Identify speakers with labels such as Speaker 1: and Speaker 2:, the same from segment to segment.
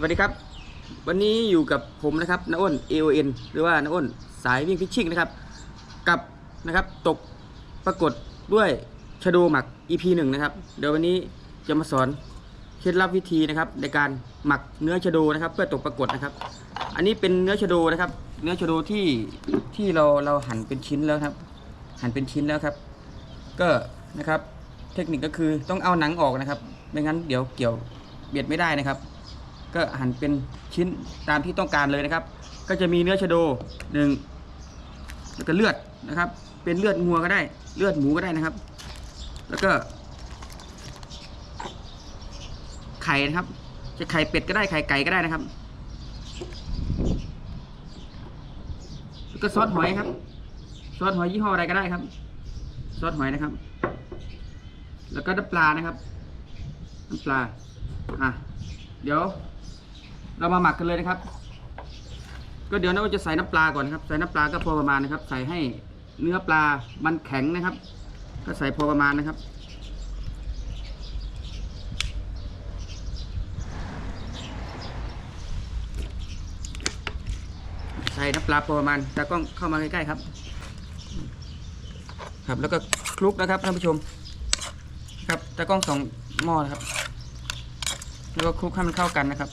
Speaker 1: สวัสดีครับ วันนี้อยู่กับผมนะครับน้าอ้น AON หรือว่าน้าอ้นสายวิ่งพิชชิ่งนะครับกับนะครับตกปรากฏด้วยชโดหมัก EP 1นะครับเดี๋ยววันนี้จะมาสอนเคล็ดลับวิธีนะครับในการหมักเนื้อชโดนะครับ เพื่อตกปรากฏนะครับ อันนี้เป็นเนื้อชโดนะครับ เนื้อชโดที่ที่เราเราหั่นเป็นชิ้นแล้วครับ หั่นเป็นชิ้นแล้วครับ ก็นะครับเทคนิคก็คือต้องเอาหนังออกนะครับ ไม่งั้นเดี๋ยวเกี่ยวเบียดไม่ได้นะครับ ก็หั่นเป็นชิ้นตามที่ต้องการเลยนะครับ ก็จะมีเนื้อชะโดหนึ่งแล้วก็เลือดนะครับ เป็นเลือดงัวก็ได้เลือดหมูก็ได้นะครับ แล้วก็ไข่นะครับ จะไข่เป็ดก็ได้ไข่ไก่ก็ได้นะครับแล้วก็ซอสหอยครับซอสหอยยี่ห้ออะไรก็ได้ครับซอสหอยนะครับ แล้วก็น้ำปลานะครับน้ำปลาอะเดี๋ยว เรามาหมักกันเลยนะครับ ก็เดี๋ยวเราจะใส่น้ำปลาก่อนนะครับ ใส่น้ำปลาก็พอประมาณนะครับ ใส่ให้เนื้อปลามันแข็งนะครับ ก็ใส่พอประมาณนะครับใส่น้ำปลาพอประมาณตากล้องเข้ามาใกล้ๆครับ ครับแล้วก็คลุกนะครับท่านผู้ชม ครับตากล้องสองหม้อนะครับ แล้วก็คลุกให้มันเข้ากันนะครับ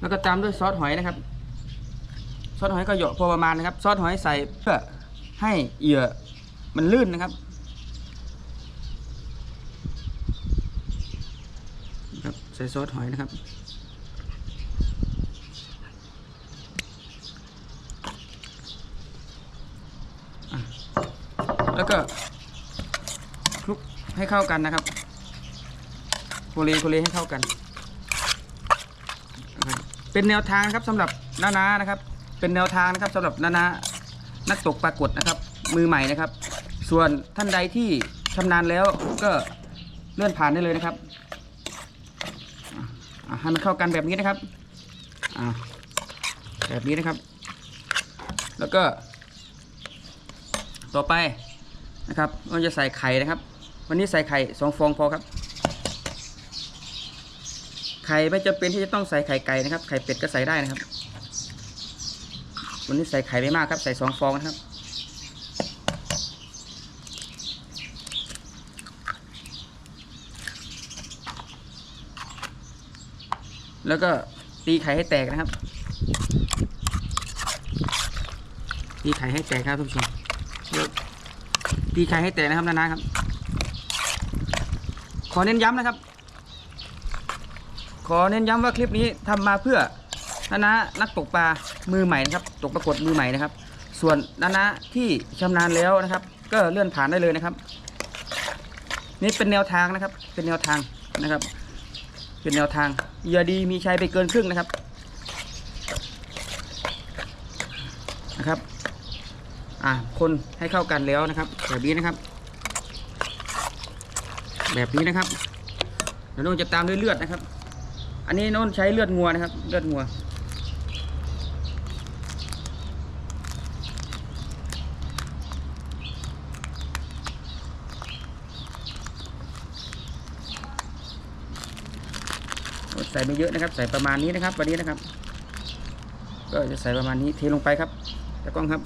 Speaker 1: แล้วก็ตามด้วยซอสหอยนะครับ ซอสหอยก็เหยาะพอประมาณนะครับ ซอสหอยใส่เพื่อให้เหยื่อมันลื่นนะครับครับใส่ซอสหอยนะครับ แล้วก็คลุกให้เข้ากันนะครับโคเลโคเลให้เข้ากัน เป็นแนวทางนะครับสำหรับนานานะครับ เป็นแนวทางนะครับสำหรับนานานักตกปรากฏนะครับ มือใหม่นะครับ ส่วนท่านใดที่ชำนาญแล้วก็เลื่อนผ่านได้เลยนะครับให้มันเข้ากันแบบนี้นะครับแบบนี้นะครับ แล้วก็ ต่อไปนะครับเราจะใส่ไข่นะครับ วันนี้ใส่ไข่สองฟองพอครับ ไข่ไม่จำเป็นที่จะต้องใส่ไข่ไก่นะครับ ไข่เป็ดก็ใส่ได้นะครับ วันนี้ใส่ไข่ไม่มากครับ ใส่สองฟองนะครับ แล้วก็ตีไข่ให้แตกนะครับ ตีไข่ให้แตกครับทุกผู้ชมตีไข่ให้แตกนะครับนานาครับ ขอเน้นย้ำนะครับ ขอเน้นย้ำว่าคลิปนี้ทำมาเพื่อนานานักตกปลามือใหม่นะครับ ตกปรากฏมือใหม่นะครับ ส่วนนานาที่ชำนาญแล้วนะครับ ก็เลื่อนผ่านได้เลยนะครับ นี่เป็นแนวทางนะครับ เป็นแนวทางนะครับ เป็นแนวทางเหยื่อดีมีชัยไปเกินครึ่งนะครับนะครับอ่าคนให้เข้ากันแล้วนะครับ แบบนี้นะครับ แบบนี้นะครับเดี๋ยวน้นจะตามด้วยเลือดนะครับ อันนี้น้นใช้เลือดงัวนะครับ เลือดงัว ใส่ไม่เยอะนะครับ ใส่ประมาณนี้นะครับ วันนี้นะครับ ก็จะใส่ประมาณนี้เทลงไปครับตะกล้องครับ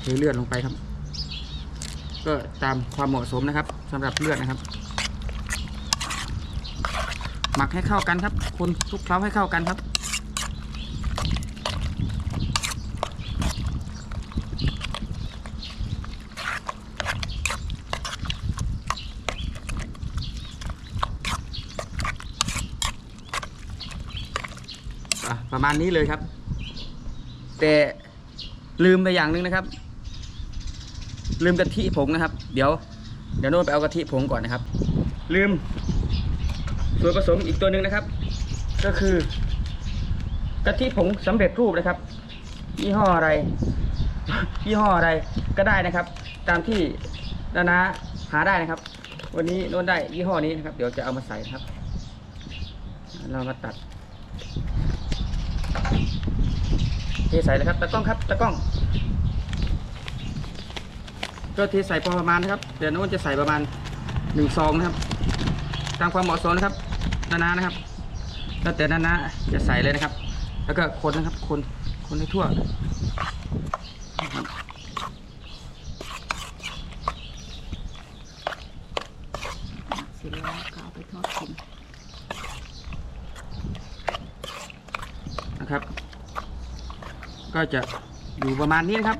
Speaker 1: เทเลือดลงไปครับ ก็ตามความเหมาะสมนะครับสำหรับเลือดนะครับ หมักให้เข้ากันครับ คนคลุกเคล้าให้เข้ากันครับประมาณนี้เลยครับ แต่ลืมไปอย่างหนึ่งนะครับ ลืมกะทิผงนะครับ เดี๋ยว เดี๋ยวโน้นไปเอากะทิผงก่อนนะครับ ลืม ส่วนผสมอีกตัวหนึ่งนะครับ ก็คือกะทิผงสำเร็จรูปนะครับยี่ห้ออะไรยี่ห้ออะไรก็ได้นะครับ ตามที่นานาหาได้นะครับ วันนี้โน้นได้ยี่ห้อนี้นะครับ เดี๋ยวจะเอามาใส่ครับ เรามาตัดเทใส่เลยครับตะกล้องครับตะกล้องก็เทใส่พอประมาณนะครับเดี๋ยวโน้องจะใส่ประมาณหนึ่งซองนะครับ ตามความเหมาะสมนะครับ นานานะครับ แล้วแต่นานาจะใส่เลยนะครับ แล้วก็คนนะครับ คนคนให้ทั่วนะครับ
Speaker 2: เสร็จแล้วก็เอาไปทอดกิน
Speaker 1: นะครับ ก็จะอยู่ประมาณนี้นะครับ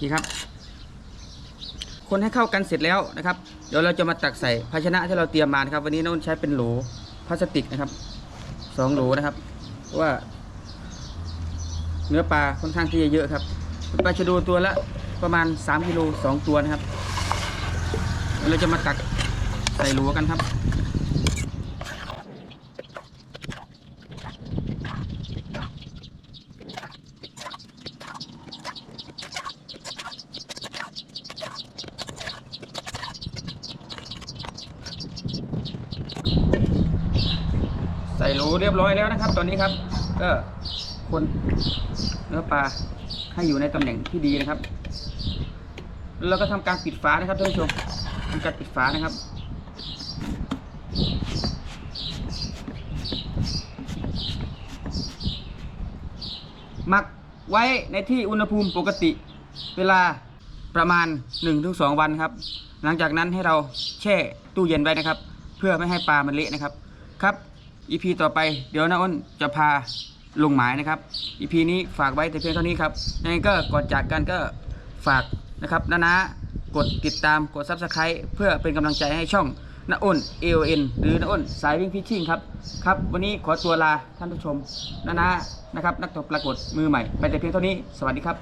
Speaker 1: นี่ครับ คนให้เข้ากันเสร็จแล้วนะครับ เดี๋ยวเราจะมาตักใส่ภาชนะที่เราเตรียมมานะครับ วันนี้น้องใช้เป็นโหลพลาสติกนะครับสองโหลนะครับเพราะว่า เนื้อปลาค่อนข้างที่จะเยอะครับปลาชะโดตัวละประมาณ3กิโล2ตัวนะครับเดี๋ยวเราจะมาตักใส่โหลกันครับ ใส่โหลเรียบร้อยแล้วนะครับ ตอนนี้ครับ ก็คนเนื้อปลาให้อยู่ในตำแหน่งที่ดีนะครับ แล้วก็ทำการปิดฝานะครับท่านผู้ชมทำการปิดฝานะครับหมักไว้ในที่อุณหภูมิปกติเวลาประมาณ 1-2 วันครับ หลังจากนั้นให้เราแช่ตู้เย็นไว้นะครับ เพื่อไม่ให้ปลามันเละนะครับครับ EP ต่อไปเดี๋ยวน้าอ้นจะพาลงหมายนะครับ EP นี้ฝากไว้แต่เพียงเท่านี้ครับยังไงก็ก่อนจากกันก็ฝากนะครับนะนะกดติดตามกด Subscribe เพื่อเป็นกำลังใจให้ช่องน้าอ้น AON หรือน้าอ้นสายวิ่งพิชชิ่งครับครับ วันนี้ขอตัวลาท่านผู้ชมนะนะนะครับ นักตกปรากฏมือใหม่ ไปแต่เพียงเท่านี้ สวัสดีครับ